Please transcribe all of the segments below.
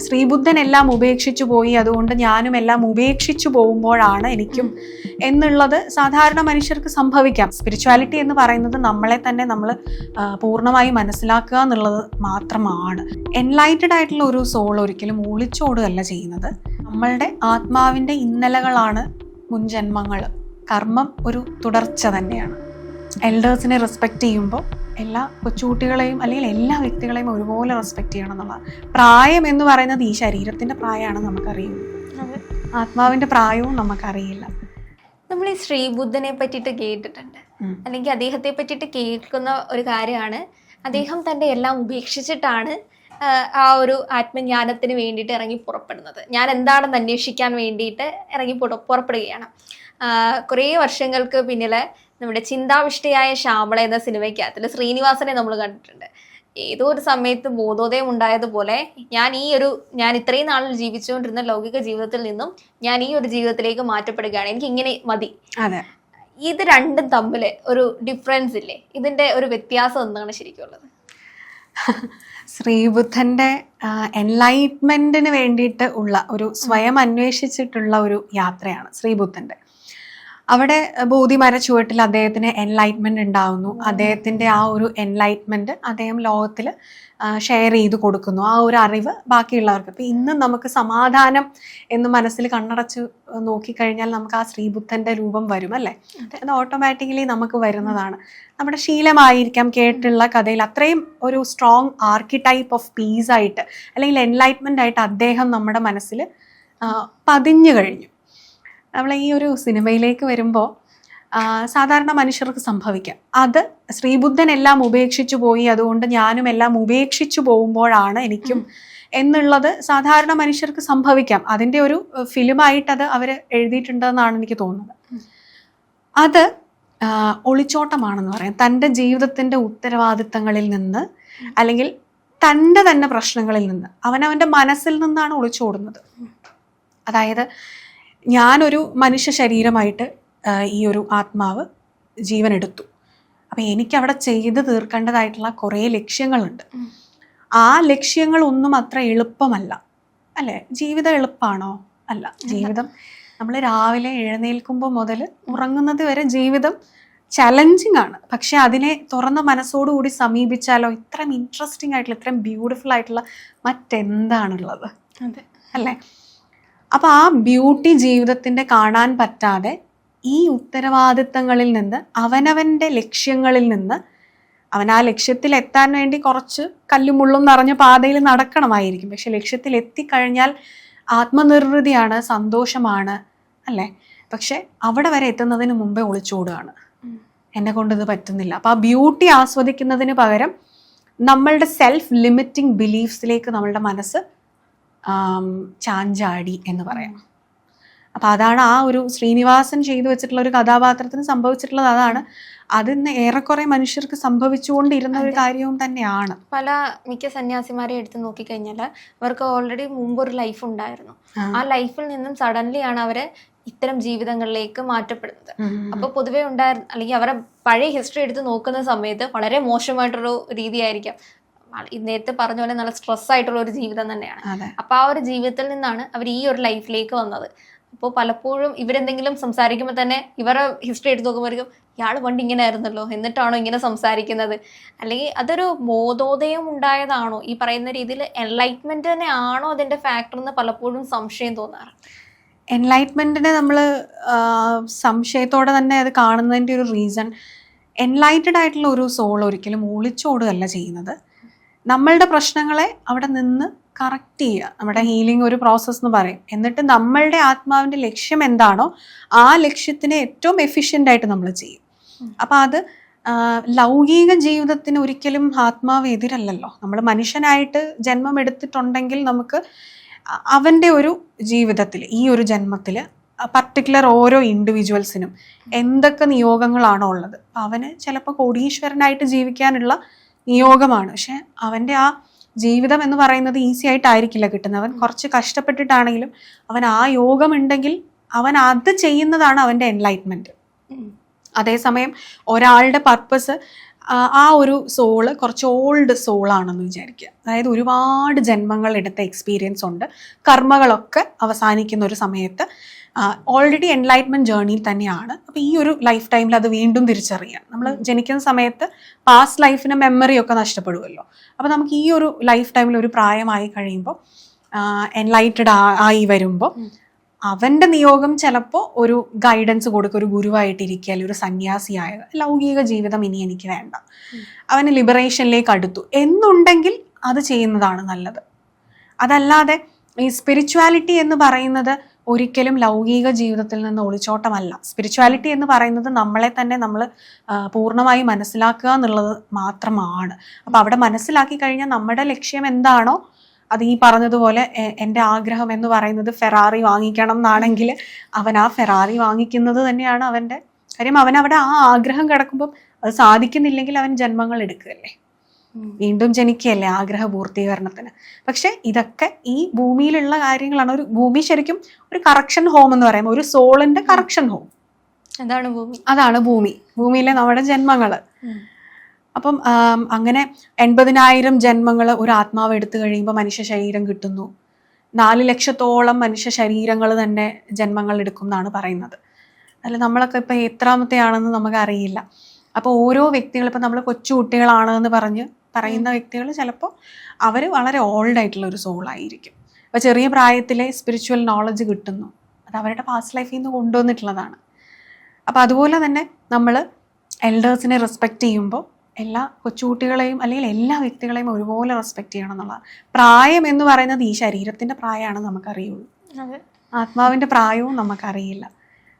ശ്രീബുദ്ധൻ എല്ലാം ഉപേക്ഷിച്ചു പോയി. അതുകൊണ്ട് ഞാനും എല്ലാം ഉപേക്ഷിച്ചു പോകുമ്പോഴാണ് എനിക്കും എന്നുള്ളത് സാധാരണ മനുഷ്യർക്ക് സംഭവിക്കാം. സ്പിരിച്വാലിറ്റി എന്ന് പറയുന്നത് നമ്മളെ തന്നെ നമ്മൾ പൂർണമായി മനസ്സിലാക്കുക എന്നുള്ളത് മാത്രമാണ്. എൻലൈറ്റഡ് ആയിട്ടുള്ള ഒരു സോൾ ഒരിക്കലും ഒളിച്ചോടുകയല്ല ചെയ്യുന്നത്. നമ്മളുടെ ആത്മാവിന്റെ ഇന്നലകളാണ് മുൻജന്മങ്ങൾ. കർമ്മം ഒരു തുടർച്ച തന്നെയാണ്. എൽഡേഴ്സിനെ റെസ്പെക്റ്റ് ചെയ്യുമ്പോൾ എല്ലാ കൊച്ചുകുട്ടികളെയും അല്ലെങ്കിൽ എല്ലാ വ്യക്തികളെയും ഒരുപോലെ റെസ്പെക്റ്റ് ചെയ്യണം എന്നുള്ളതാണ് പ്രായം എന്ന് പറയുന്നത് ഈ ശരീരത്തിന്റെ പ്രായമാണ് നമുക്കറിയുന്നത് ആത്മാവിന്റെ പ്രായവും നമുക്കറിയില്ല. നമ്മൾ ഈ ശ്രീബുദ്ധനെ പറ്റിയിട്ട് കേട്ടിട്ടുണ്ട്. അല്ലെങ്കിൽ അദ്ദേഹത്തെ പറ്റിയിട്ട് കേൾക്കുന്ന ഒരു കാര്യമാണ്. അദ്ദേഹം തന്റെ എല്ലാം ഉപേക്ഷിച്ചിട്ടാണ് ആ, ആ ഒരു ആത്മജ്ഞാനത്തിന് വേണ്ടിയിട്ട് ഇറങ്ങി പുറപ്പെടുന്നത്. ഞാൻ എന്താണെന്ന് അന്വേഷിക്കാൻ വേണ്ടിയിട്ട് ഇറങ്ങി പുറപ്പെടുകയാണ്. കുറേ വർഷങ്ങൾക്ക് പിന്നിലെ നമ്മുടെ ചിന്താവിഷ്ടയായ ശ്യാമള എന്ന സിനിമയ്ക്കകത്തിൽ ശ്രീനിവാസനെ നമ്മൾ കണ്ടിട്ടുണ്ട്. ഏതോ ഒരു സമയത്ത് ബോധോദയം ഉണ്ടായതുപോലെ ഞാൻ ഈ ഒരു ഞാൻ ഇത്രയും നാളിൽ ജീവിച്ചുകൊണ്ടിരുന്ന ലൗകിക ജീവിതത്തിൽ നിന്നും ഞാൻ ഈ ഒരു ജീവിതത്തിലേക്ക് മാറ്റപ്പെടുകയാണ്. എനിക്ക് ഇങ്ങനെ മതി ഇത് രണ്ടും തമ്മിൽ ഒരു ഡിഫറൻസ് ഇല്ലേ? ഇതിന്റെ ഒരു വ്യത്യാസം എന്താണ് ശരിക്കുള്ളത് ശ്രീബുദ്ധന്റെ എൻലൈറ്റ്മെന്റിന് വേണ്ടിയിട്ട് ഉള്ള ഒരു സ്വയം അന്വേഷിച്ചിട്ടുള്ള ഒരു യാത്രയാണ് ശ്രീബുദ്ധന്റെ. അവിടെ ബോധിമര ചുവട്ടിൽ അദ്ദേഹത്തിന് എൻലൈറ്റ്മെന്റ് ഉണ്ടാവുന്നു. അദ്ദേഹത്തിന്റെ ആ ഒരു എൻലൈറ്റ്മെന്റ് അദ്ദേഹം ലോകത്തിൽ ഷെയർ ചെയ്ത് കൊടുക്കുന്നു. ആ ഒരു അറിവ് ബാക്കിയുള്ളവർക്ക്. അപ്പം ഇന്ന് നമുക്ക് സമാധാനം എന്ന് മനസ്സിൽ കണ്ണടച്ച് നോക്കിക്കഴിഞ്ഞാൽ നമുക്ക് ആ ശ്രീബുദ്ധന്റെ രൂപം വരും അല്ലേ? അത്. ഓട്ടോമാറ്റിക്കലി നമുക്ക് വരുന്നതാണ്. നമ്മുടെ ശീലമായിരിക്കാം കേട്ടുള്ള കഥയിൽ. അത്രയും ഒരു സ്ട്രോങ് ആർക്കിടൈപ്പ് ഓഫ് പീസ് ആയിട്ട് അല്ലെങ്കിൽ എൻലൈറ്റ്മെന്റ് ആയിട്ട് അദ്ദേഹം നമ്മുടെ മനസ്സിൽ പതിഞ്ഞു കഴിഞ്ഞു. നമ്മൾ ഈ ഒരു സിനിമയിലേക്ക് വരുമ്പോൾ സാധാരണ മനുഷ്യർക്ക് സംഭവിക്കാം. അത് ശ്രീബുദ്ധൻ എല്ലാം ഉപേക്ഷിച്ചു പോയി അതുകൊണ്ട് ഞാനും എല്ലാം ഉപേക്ഷിച്ചു പോകുമ്പോഴാണ് എനിക്കും എന്നുള്ളത് സാധാരണ മനുഷ്യർക്ക് സംഭവിക്കാം. അതിന്റെ ഒരു ഫിലിമായിട്ട് അത് അവർ എഴുതിയിട്ടുണ്ടെന്നാണ് എനിക്ക് തോന്നുന്നത്. അത് ഒളിച്ചോട്ടമാണെന്ന് പറയാം. തന്റെ ജീവിതത്തിന്റെ ഉത്തരവാദിത്തങ്ങളിൽ നിന്ന് അല്ലെങ്കിൽ തന്റെ തന്നെ പ്രശ്നങ്ങളിൽ നിന്ന് അവനവന്റെ മനസ്സിൽ നിന്നാണ് ഒളിച്ചോടുന്നത്. അതായത് ഞാനൊരു മനുഷ്യ ശരീരമായിട്ട് ഈ ഒരു ആത്മാവ് ജീവനെടുത്തു. അപ്പം എനിക്കവിടെ ചെയ്ത് തീർക്കേണ്ടതായിട്ടുള്ള കുറേ ലക്ഷ്യങ്ങളുണ്ട്. ആ ലക്ഷ്യങ്ങളൊന്നും അത്ര എളുപ്പമല്ല. അല്ലേ? ജീവിതം എളുപ്പമാണോ അല്ല. ജീവിതം നമ്മൾ രാവിലെ എഴുന്നേൽക്കുമ്പോൾ മുതൽ ഉറങ്ങുന്നത് വരെ ജീവിതം ചലഞ്ചിങ് ആണ് പക്ഷെ അതിനെ തുറന്ന മനസ്സോടുകൂടി സമീപിച്ചാലോ ഇത്രയും ഇൻട്രസ്റ്റിംഗ് ആയിട്ടുള്ള ഇത്രയും ബ്യൂട്ടിഫുൾ ആയിട്ടുള്ള മറ്റെന്താണുള്ളത്? അതെ. അല്ലേ? അപ്പൊ ആ ബ്യൂട്ടി ജീവിതത്തിന്റെ കാണാൻ പറ്റാതെ ഈ ഉത്തരവാദിത്തങ്ങളിൽ നിന്ന് അവനവന്റെ ലക്ഷ്യങ്ങളിൽ നിന്ന് അവൻ ആ ലക്ഷ്യത്തിൽ എത്താൻ വേണ്ടി കുറച്ച് കല്ലും മുള്ളും നിറഞ്ഞ പാതയിൽ നടക്കണമായിരിക്കും. പക്ഷെ ലക്ഷ്യത്തിൽ എത്തിക്കഴിഞ്ഞാൽ ആത്മനിർവൃതിയാണ് സന്തോഷമാണ് അല്ലേ? പക്ഷെ അവിടെ വരെ എത്തുന്നതിന് മുമ്പേ ഒളിച്ചോടുകയാണ്. എന്നെ കൊണ്ട് ഇത് പറ്റുന്നില്ല. അപ്പൊ ആ ബ്യൂട്ടി ആസ്വദിക്കുന്നതിന് പകരം നമ്മളുടെ സെൽഫ് ലിമിറ്റിംഗ് ബിലീഫ്സിലേക്ക് നമ്മളുടെ മനസ്സ് ചാഞ്ചാടി എന്ന് പറയാം. അപ്പം അതാണ് ആ ഒരു ശ്രീനിവാസൻ ചെയ്തു വെച്ചിട്ടുള്ള ഒരു കഥാപാത്രത്തിന് സംഭവിച്ചിട്ടുള്ളത് അതാണ്. അതിന്ന് ഏറെക്കുറെ മനുഷ്യർക്ക് സംഭവിച്ചുകൊണ്ടിരുന്ന ഒരു കാര്യവും തന്നെയാണ്. പല മിക്ക സന്യാസിമാരെ എടുത്ത് നോക്കിക്കഴിഞ്ഞാൽ അവർക്ക് ഓൾറെഡി മുമ്പ് ഒരു ലൈഫ് ഉണ്ടായിരുന്നു. ആ. ലൈഫിൽ നിന്നും സഡൻലി ആണ് അവരെ ഇത്തരം ജീവിതങ്ങളിലേക്ക് മാറ്റപ്പെടുന്നത്. അപ്പൊ പൊതുവെ ഉണ്ടായിരുന്ന അല്ലെങ്കിൽ അവരുടെ പഴയ ഹിസ്റ്ററി എടുത്ത് നോക്കുന്ന സമയത്ത് വളരെ മോശമായിട്ടൊരു രീതിയായിരിക്കാം. നേരത്തെ പറഞ്ഞ പോലെ നല്ല സ്ട്രെസ് ആയിട്ടുള്ള ഒരു ജീവിതം തന്നെയാണ്. അപ്പൊ ആ ഒരു ജീവിതത്തിൽ നിന്നാണ് അവർ ഈ ഒരു ലൈഫിലേക്ക് വന്നത്. അപ്പോൾ പലപ്പോഴും ഇവരെന്തെങ്കിലും സംസാരിക്കുമ്പോൾ തന്നെ ഇവരുടെ ഹിസ്റ്ററി എടുത്ത് നോക്കുമ്പോഴേക്കും ഇയാൾ പണ്ട് ഇങ്ങനെ ആയിരുന്നല്ലോ എന്നിട്ടാണോ ഇങ്ങനെ സംസാരിക്കുന്നത്? അല്ലെങ്കിൽ അതൊരു ബോധോദയം ഉണ്ടായതാണോ? ഈ പറയുന്ന രീതിയിൽ എൻലൈറ്റ്മെന്റ് തന്നെ ആണോ അതിന്റെ ഫാക്ടർ എന്ന് പലപ്പോഴും സംശയം തോന്നാറ്? എൻലൈറ്റ്മെന്റിനെ നമ്മൾ സംശയത്തോടെ തന്നെ അത് കാണുന്നതിന്റെ ഒരു റീസൺ എൻലൈറ്റഡ് ആയിട്ടുള്ള ഒരു സോൾ ഒരിക്കലും ഒളിച്ചോടുകയല്ല ചെയ്യുന്നത്. നമ്മളുടെ പ്രശ്നങ്ങളെ അവിടെ നിന്ന് കറക്റ്റ് ചെയ്യുക. നമ്മുടെ ഹീലിംഗ് ഒരു പ്രോസസ്സ് എന്ന് പറയും. എന്നിട്ട് നമ്മളുടെ ആത്മാവിന്റെ ലക്ഷ്യം എന്താണോ ആ ലക്ഷ്യത്തിനെ ഏറ്റവും എഫിഷ്യന്റ് ആയിട്ട് നമ്മൾ ചെയ്യും. അപ്പം അത് ലൗകിക ജീവിതത്തിന് ഒരിക്കലും ആത്മാവ് എതിരല്ലല്ലോ. നമ്മൾ മനുഷ്യനായിട്ട് ജന്മം എടുത്തിട്ടുണ്ടെങ്കിൽ നമുക്ക് അവന്റെ ഒരു ജീവിതത്തിൽ ഈ ഒരു ജന്മത്തിൽ പർട്ടിക്കുലർ ഓരോ ഇൻഡിവിജ്വൽസിനും എന്തൊക്കെ നിയോഗങ്ങളാണോ ഉള്ളത്. അവന് ചിലപ്പോൾ കോടീശ്വരനായിട്ട് ജീവിക്കാനുള്ള നിയോഗമാണ്. പക്ഷെ അവന്റെ ആ ജീവിതം എന്ന് പറയുന്നത് ഈസി ആയിട്ടായിരിക്കില്ല കിട്ടുന്നത്. അവൻ കുറച്ച് കഷ്ടപ്പെട്ടിട്ടാണെങ്കിലും അവൻ ആ യോഗമുണ്ടെങ്കിൽ അവൻ അത് ചെയ്യുന്നതാണ് അവന്റെ എൻലൈറ്റ്മെന്റ് അതേസമയം ഒരാളുടെ പർപ്പസ് ആ, ഒരു സോൾ കുറച്ച് ഓൾഡ് സോളാണെന്ന് വിചാരിക്കുക. അതായത് ഒരുപാട് ജന്മങ്ങൾ എടുത്ത എക്സ്പീരിയൻസ് ഉണ്ട്. കർമ്മകളൊക്കെ അവസാനിക്കുന്ന ഒരു സമയത്ത് ഓൾറെഡി എൻലൈറ്റ്മെന്റ് ജേർണിയിൽ തന്നെയാണ്. അപ്പോൾ ഈ ഒരു ലൈഫ് ടൈമിൽ അത് വീണ്ടും തിരിച്ചറിയാം. നമ്മൾ ജനിക്കുന്ന സമയത്ത് പാസ്റ്റ് ലൈഫിന് മെമ്മറി ഒക്കെ നഷ്ടപ്പെടുമല്ലോ അപ്പോൾ നമുക്ക് ഈ ഒരു ലൈഫ് ടൈമിൽ ഒരു പ്രായമായി കഴിയുമ്പോൾ എൻലൈറ്റഡ് ആയി വരുമ്പോൾ അവന്റെ നിയോഗം ചിലപ്പോൾ ഒരു ഗൈഡൻസ് കൊടുക്കുക ഒരു ഗുരുവായിട്ടിരിക്കുക അല്ലെങ്കിൽ ഒരു സന്യാസിയായ ലൗകിക ജീവിതം ഇനി എനിക്ക് വേണ്ട. അവന് ലിബറേഷനിലേക്ക് അടുത്തു. എന്നുണ്ടെങ്കിൽ അത് ചെയ്യുന്നതാണ് നല്ലത്. അതല്ലാതെ ഈ സ്പിരിച്വാലിറ്റി എന്ന് പറയുന്നത് ഒരിക്കലും ലൗകിക ജീവിതത്തിൽ നിന്ന് ഒളിച്ചോട്ടമല്ല. സ്പിരിച്വാലിറ്റി എന്ന് പറയുന്നത് നമ്മളെ തന്നെ നമ്മൾ പൂർണമായി മനസ്സിലാക്കുക എന്നുള്ളത് മാത്രമാണ്. അപ്പം അവിടെ മനസ്സിലാക്കി കഴിഞ്ഞാൽ നമ്മുടെ ലക്ഷ്യം എന്താണോ അത് ഈ പറഞ്ഞതുപോലെ എന്റെ ആഗ്രഹം എന്ന് പറയുന്നത് ഫെറാറി വാങ്ങിക്കണം എന്നാണെങ്കിൽ അവൻ ആ ഫെറാറി വാങ്ങിക്കുന്നത് തന്നെയാണ് അവന്റെ കാര്യം. അവൻ അവിടെ ആ ആഗ്രഹം കിടക്കുമ്പം അത് സാധിക്കുന്നില്ലെങ്കിൽ അവൻ ജന്മങ്ങൾ എടുക്കുകയല്ലേ? വീണ്ടും ജനിക്കുകയല്ലേ ആഗ്രഹ പൂർത്തീകരണത്തിന്. പക്ഷെ ഇതൊക്കെ ഈ ഭൂമിയിലുള്ള കാര്യങ്ങളാണ്. ഒരു ഭൂമി ശരിക്കും ഒരു കറക്ഷൻ ഹോം എന്ന് പറയുമ്പോൾ ഒരു സോളിന്റെ കറക്ഷൻ ഹോം. അതാണ് ഭൂമി. അതാണ് ഭൂമി. ഭൂമിയിലെ നമ്മുടെ ജന്മങ്ങൾ അപ്പം അങ്ങനെ എൺപതിനായിരം ജന്മങ്ങൾ ഒരു ആത്മാവ് എടുത്തു കഴിയുമ്പോൾ മനുഷ്യ ശരീരം കിട്ടുന്നു. നാല് ലക്ഷത്തോളം മനുഷ്യ ശരീരങ്ങൾ തന്നെ ജന്മങ്ങൾ എടുക്കും എന്നാണ് പറയുന്നത്. അല്ല നമ്മളൊക്കെ ഇപ്പം എത്രാമത്തെ ആണെന്ന് നമുക്കറിയില്ല. അപ്പോൾ ഓരോ വ്യക്തികൾ ഇപ്പം നമ്മൾ കൊച്ചു കുട്ടികളാണ് എന്ന് പറഞ്ഞ് പറയുന്ന വ്യക്തികൾ ചിലപ്പോൾ അവർ വളരെ ഓൾഡ് ആയിട്ടുള്ള ഒരു സോളായിരിക്കും അപ്പോൾ ചെറിയ പ്രായത്തിലെ സ്പിരിച്വൽ നോളജ് കിട്ടുന്നു. അത് അവരുടെ പാസ്റ്റ് ലൈഫിൽ നിന്ന് കൊണ്ടുവന്നിട്ടുള്ളതാണ്. അപ്പോൾ അതുപോലെ തന്നെ നമ്മൾ എൽഡേഴ്സിനെ റെസ്പെക്റ്റ് ചെയ്യുമ്പോൾ എല്ലാ കൊച്ചുകുട്ടികളെയും അല്ലെങ്കിൽ എല്ലാ വ്യക്തികളെയും ഒരുപോലെ റെസ്പെക്ട് ചെയ്യണം എന്നുള്ള പ്രായം എന്ന് പറയുന്നത് ഈ ശരീരത്തിന്റെ പ്രായമാണ് നമുക്കറിയുള്ളൂ. ആത്മാവിന്റെ പ്രായവും നമുക്കറിയില്ല.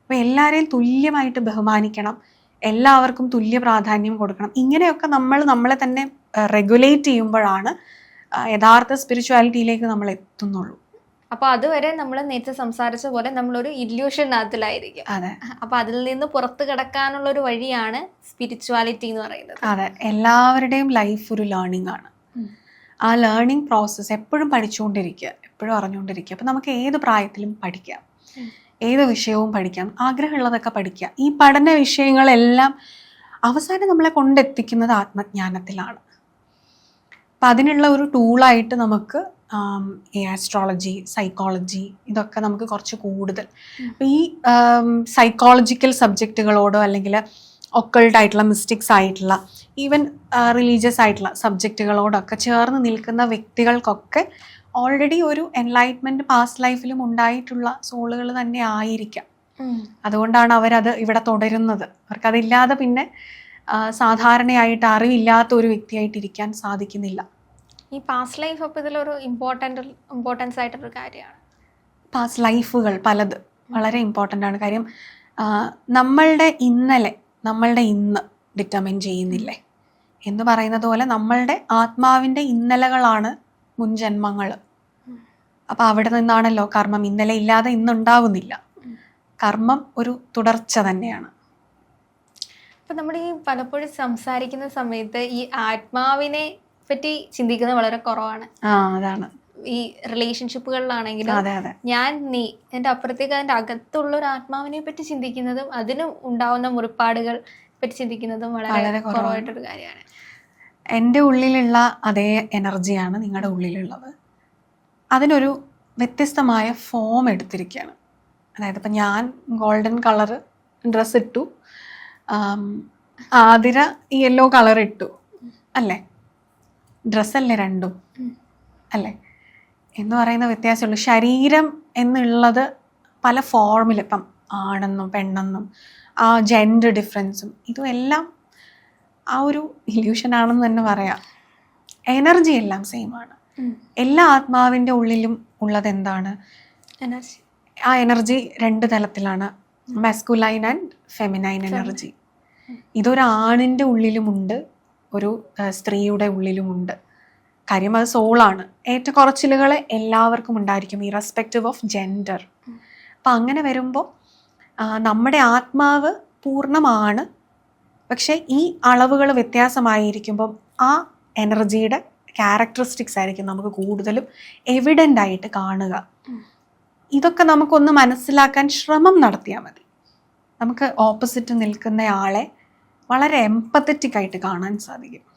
അപ്പോൾ എല്ലാവരെയും തുല്യമായിട്ട് ബഹുമാനിക്കണം. എല്ലാവർക്കും തുല്യ പ്രാധാന്യം കൊടുക്കണം. ഇങ്ങനെയൊക്കെ നമ്മൾ നമ്മളെ തന്നെ റെഗുലേറ്റ് ചെയ്യുമ്പോഴാണ് യഥാർത്ഥ സ്പിരിച്വാലിറ്റിയിലേക്ക് നമ്മൾ എത്തുന്നുള്ളൂ. അപ്പൊ അതുവരെ നമ്മൾ നേരത്തെ സംസാരിച്ച പോലെ നമ്മളൊരു ഇല്യൂഷനകത്തിലായിരിക്കും അതെ. അപ്പൊ അതിൽ നിന്ന് പുറത്തു കിടക്കാനുള്ള ഒരു വഴിയാണ് സ്പിരിച്വാലിറ്റി എന്ന് പറയുന്നത്. അതെ. എല്ലാവരുടെയും ലൈഫ് ഒരു ലേണിംഗ് ആണ്. ആ ലേണിംഗ് പ്രോസസ്സ് എപ്പോഴും പഠിച്ചുകൊണ്ടിരിക്കുക എപ്പോഴും അറിഞ്ഞുകൊണ്ടിരിക്കുക. അപ്പം നമുക്ക് ഏത് പ്രായത്തിലും പഠിക്കാം. ഏത് വിഷയവും പഠിക്കാം. ആഗ്രഹമുള്ളതൊക്കെ പഠിക്കാം ഈ പഠന വിഷയങ്ങളെല്ലാം അവസാനം നമ്മളെ കൊണ്ടെത്തിക്കുന്നത് ആത്മജ്ഞാനത്തിലാണ്. അപ്പം അതിനുള്ള ഒരു ടൂളായിട്ട് നമുക്ക് ആസ്ട്രോളജി സൈക്കോളജി ഇതൊക്കെ നമുക്ക് കുറച്ച് കൂടുതൽ. അപ്പം ഈ സൈക്കോളജിക്കൽ സബ്ജക്റ്റുകളോടോ അല്ലെങ്കിൽ ഒക്കൾട്ട് ആയിട്ടുള്ള മിസ്റ്റിക്സ് ആയിട്ടുള്ള ഈവൻ റിലീജിയസ് ആയിട്ടുള്ള സബ്ജക്റ്റുകളോടൊക്കെ ചേർന്ന് നിൽക്കുന്ന വ്യക്തികൾക്കൊക്കെ ഓൾറെഡി ഒരു എൻലൈറ്റ്മെന്റ് പാസ്റ്റ് ലൈഫിലും ഉണ്ടായിട്ടുള്ള സോളുകൾ തന്നെ ആയിരിക്കാം. അതുകൊണ്ടാണ് അവരത് ഇവിടെ തുടരുന്നത്. അവർക്കതില്ലാതെ പിന്നെ സാധാരണയായിട്ട് അറിവില്ലാത്ത ഒരു വ്യക്തിയായിട്ടിരിക്കാൻ സാധിക്കുന്നില്ല. ഈ പാസ്റ്റ് ലൈഫ് അപ്പോൾ ഇതിലൊരു ഇമ്പോർട്ടന്റ് ഇമ്പോർട്ടൻസ് ആയിട്ടൊരു കാര്യമാണ്. പാസ്റ്റ് ലൈഫുകൾ പലത് വളരെ ഇമ്പോർട്ടന്റ് ആണ്. കാര്യം നമ്മളുടെ ഇന്നലെ നമ്മളുടെ ഇന്ന് ഡിറ്റർമിൻ ചെയ്യുന്നില്ലേ? എന്ന് പറയുന്നത് പോലെ നമ്മളുടെ ആത്മാവിന്റെ ഇന്നലകളാണ് മുൻജന്മങ്ങൾ. അപ്പോൾ അവിടെ നിന്നാണല്ലോ കർമ്മം. ഇന്നലെ ഇല്ലാതെ ഇന്നുണ്ടാവുന്നില്ല. കർമ്മം ഒരു തുടർച്ച തന്നെയാണ്. അപ്പം നമ്മൾ ഈ പലപ്പോഴും സംസാരിക്കുന്ന സമയത്ത് ഈ ആത്മാവിനെ പറ്റി ചിന്തിക്കുന്നത് വളരെ കുറവാണ്. ആ അതാണ്. ഈ റിലേഷൻഷിപ്പുകളിലാണെങ്കിലും ഞാൻ നീ എന്റെ അപ്പുറത്തേക്ക് അതിന്റെ അകത്തുള്ള ഒരു ആത്മാവിനെ പറ്റി ചിന്തിക്കുന്നതും അതിന് ഉണ്ടാവുന്ന മുറിപ്പാടുകൾ പറ്റി ചിന്തിക്കുന്നതും വളരെ കുറവായിട്ടൊരു കാര്യമാണ്. എന്റെ ഉള്ളിലുള്ള അതേ എനർജിയാണ് നിങ്ങളുടെ ഉള്ളിലുള്ളത്. അതിനൊരു വ്യത്യസ്തമായ ഫോം എടുത്തിരിക്കുകയാണ് അതായത് ഇപ്പം ഞാൻ ഗോൾഡൻ കളർ ഡ്രസ്സ് ഇട്ടു. ആതിര യെല്ലോ കളർ ഇട്ടു. അല്ലേ? ഡ്രസ്സല്ലേ രണ്ടും. അല്ലേ? എന്ന് പറയുന്ന വ്യത്യാസമുള്ളൂ. ശരീരം എന്നുള്ളത് പല ഫോർമിൽ ഇപ്പം ആണെന്നും പെണ്ണെന്നും ആ ജെൻഡർ ഡിഫറൻസും ഇതും എല്ലാം ആ ഒരു ഇല്യൂഷൻ ആണെന്ന് തന്നെ പറയാം. എനർജി എല്ലാം സെയിം ആണ്. എല്ലാ ആത്മാവിന്റെ ഉള്ളിലും ഉള്ളത് എന്താണ്? എനർജി ആ എനർജി രണ്ട് തലത്തിലാണ്. മെസ്കുലൈൻ ആൻഡ് ഫെമിനൈൻ എനർജി ഇതൊരാണിന്റെ ഉള്ളിലുമുണ്ട്. ഒരു സ്ത്രീയുടെ ഉള്ളിലുമുണ്ട്. കാര്യം അത് സോളാണ്. ഏറ്റക്കുറച്ചിലുകൾ എല്ലാവർക്കും ഉണ്ടായിരിക്കും ഈ റെസ്പെക്റ്റീവ് ഓഫ് ജെൻഡർ അപ്പം അങ്ങനെ വരുമ്പോൾ നമ്മുടെ ആത്മാവ് പൂർണമാണ്. പക്ഷേ ഈ അളവുകൾ വ്യത്യാസമായിരിക്കുമ്പം ആ എനർജിയുടെ ക്യാരക്ടറിസ്റ്റിക്സ് ആയിരിക്കും നമുക്ക് കൂടുതലും എവിഡന്റ് ആയിട്ട് കാണുക. ഇതൊക്കെ നമുക്കൊന്ന് മനസ്സിലാക്കാൻ ശ്രമം നടത്തിയാൽ മതി. നമുക്ക് ഓപ്പോസിറ്റ് നിൽക്കുന്നയാളെ വളരെ എമ്പത്തറ്റിക് ആയിട്ട് കാണാൻ സാധിക്കും.